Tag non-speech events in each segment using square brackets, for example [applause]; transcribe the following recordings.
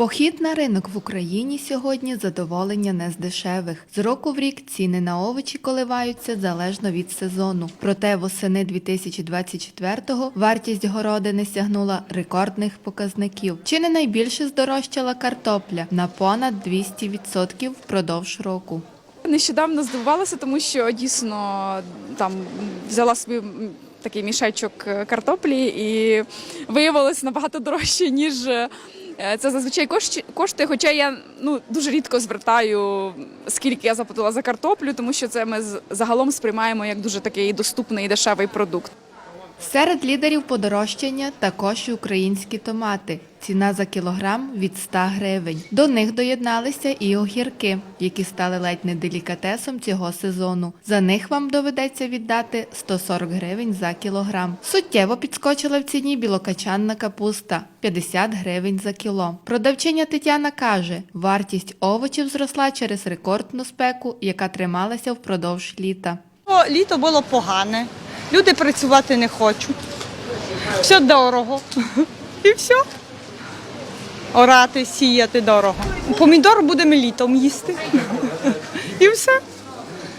Похід на ринок в Україні сьогодні задоволення не з дешевих. З року в рік ціни на овочі коливаються залежно від сезону. Проте восени 2024-го вартість городини сягнула рекордних показників. Чи не найбільше здорожчала картопля на понад 200% впродовж року. Нещодавно здивувалася, тому що дійсно там взяла собі такий мішечок е, картоплі і виявилось набагато дорожче, ніж е, це зазвичай кош- коштує. Хоча я ну дуже рідко звертаю, скільки я заплатила за картоплю, тому що це ми загалом сприймаємо як дуже такий доступний і дешевий продукт. Серед лідерів подорожчання також і українські томати. Ціна за кілограм від 100 гривень. До них доєдналися і огірки, які стали ледь не делікатесом цього сезону. За них вам доведеться віддати 140 гривень за кілограм. Суттєво підскочила в ціні білокачанна капуста 50 гривень за кіло. Продавчиня Тетяна каже, вартість овочів зросла через рекордну спеку, яка трималася впродовж літа. Літо було погане. Люди працювати не хочуть. Все дорого. [laughs] І все. Орати, сіяти дорого. Помідор будемо літом їсти. [laughs] І все.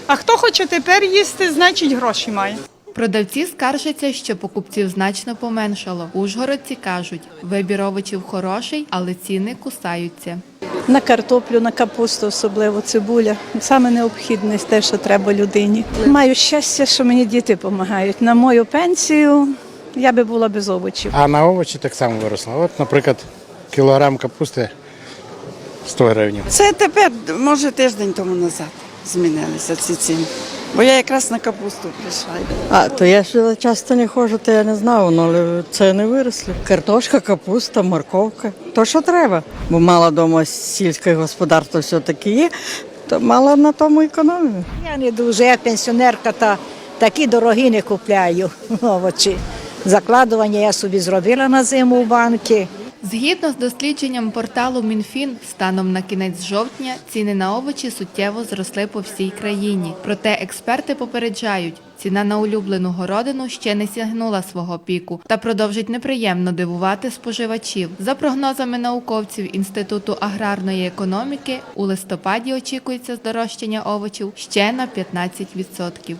А хто хоче тепер їсти, значить гроші має. Продавці скаржаться, що покупців значно поменшало. Ужгородці кажуть, вибір овочів хороший, але ціни кусаються. На картоплю, на капусту, особливо цибуля. Саме необхідне те, що треба людині. Маю щастя, що мені діти допомагають. На мою пенсію я би була без овочів. А на овочі так само виросло. От, наприклад, кілограм капусти 100 гривень. Це тепер, може, тиждень тому назад змінилися ці ціни. Бо я якраз на капусту прийшла. А, то я сюди часто не ходжу, то я не знав, ну, але це не виросли. Картошка, капуста, морковка. То, що треба. Бо мало вдома сільське господарство все-таки є, то мало на тому економію. Я не дуже, я пенсіонерка, та такі дорогі не купляю [laughs] овочі. Закладування я собі зробила на зиму в банки. Згідно з дослідженням порталу Мінфін, станом на кінець жовтня ціни на овочі суттєво зросли по всій країні. Проте експерти попереджають, ціна на улюблену городину ще не сягнула свого піку та продовжить неприємно дивувати споживачів. За прогнозами науковців Інституту аграрної економіки, у листопаді очікується здорожчання овочів ще на 15%.